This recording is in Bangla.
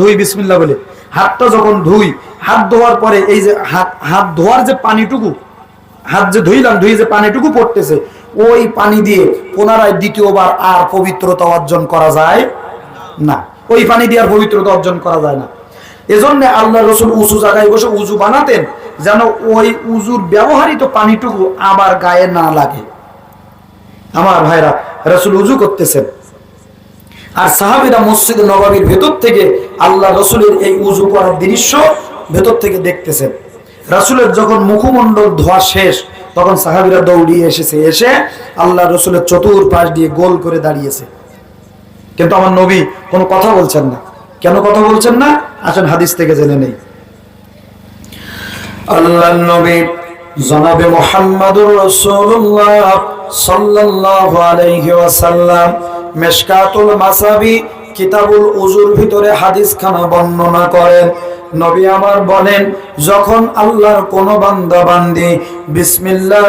ধুই, বিসমিল্লাহ বলে। হাতটা যখন ধুই, হাত ধোয়ার পরে এই যে হাত হাত ধোয়ার যে পানিটুকু, হাত যে ধুইলাম, ধুই যে পানিটুকু পড়তেছে, ওই পানি দিয়ে পুনরায় দ্বিতীয়বার আর পবিত্রতা অর্জন করা যায় না। ওই পানি দিয়ে আর পবিত্রতা অর্জন করা যায় না। এজন্য আল্লাহ রসুল উঁচু জায়গায় বসে উজু বানাতেন, যেন ওই উজুর ব্যবহারিত পানিটুকু আবার গায়ে না লাগে। আমার ভাইরা, রসুল উজু করতেছেন। আর সাহাবিরা মসজিদ নবাবির ভেতর থেকে আল্লাহ রসুলের এই উজু করার দৃশ্য ভেতর থেকে দেখতেছেন। রাসুলের যখন মুখমণ্ডল ধোয়া শেষ, তখন সাহাবিরা দৌড়িয়ে এসেছে, এসে আল্লাহ রসুলের চতুর পাশ দিয়ে গোল করে দাঁড়িয়েছে। কিন্তু আমার নবী কোনো কথা বলছেন না। কেন কথা বলছেন না? আসেন হাদিস থেকে জেনে নেই। আল্লাহ নবী জনাবে মোহাম্মদুর রাসূলুল্লাহ সাল্লাল্লাহু আলাইহি ওয়াসাল্লাম মিশকাতুল মাসাবি কিতাবুল উজুর ভিতরে হাদিস খানা বর্ণনা করেন। নবী আমার বলেন, যখন আল্লাহর কোন বান্দা বান্দি বিসমিল্লাহ